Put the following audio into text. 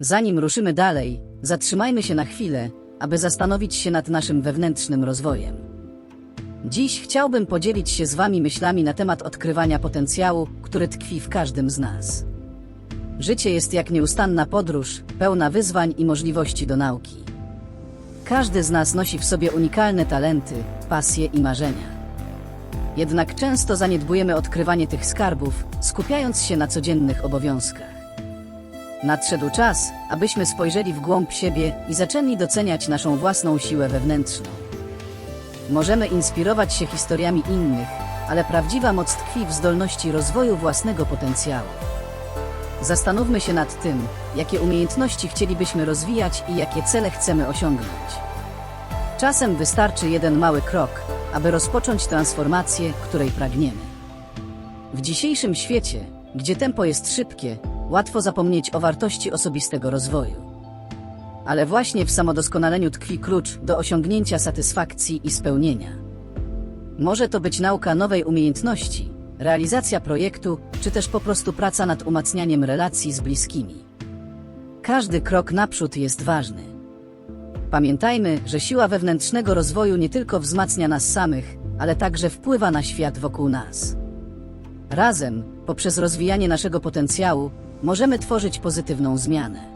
Zanim ruszymy dalej, zatrzymajmy się na chwilę, aby zastanowić się nad naszym wewnętrznym rozwojem. Dziś chciałbym podzielić się z Wami myślami na temat odkrywania potencjału, który tkwi w każdym z nas. Życie jest jak nieustanna podróż, pełna wyzwań i możliwości do nauki. Każdy z nas nosi w sobie unikalne talenty, pasje i marzenia. Jednak często zaniedbujemy odkrywanie tych skarbów, skupiając się na codziennych obowiązkach. Nadszedł czas, abyśmy spojrzeli w głąb siebie i zaczęli doceniać naszą własną siłę wewnętrzną. Możemy inspirować się historiami innych, ale prawdziwa moc tkwi w zdolności rozwoju własnego potencjału. Zastanówmy się nad tym, jakie umiejętności chcielibyśmy rozwijać i jakie cele chcemy osiągnąć. Czasem wystarczy jeden mały krok, aby rozpocząć transformację, której pragniemy. W dzisiejszym świecie, gdzie tempo jest szybkie, łatwo zapomnieć o wartości osobistego rozwoju. Ale właśnie w samodoskonaleniu tkwi klucz do osiągnięcia satysfakcji i spełnienia. Może to być nauka nowej umiejętności, realizacja projektu, czy też po prostu praca nad umacnianiem relacji z bliskimi. Każdy krok naprzód jest ważny. Pamiętajmy, że siła wewnętrznego rozwoju nie tylko wzmacnia nas samych, ale także wpływa na świat wokół nas. Razem, poprzez rozwijanie naszego potencjału, możemy tworzyć pozytywną zmianę.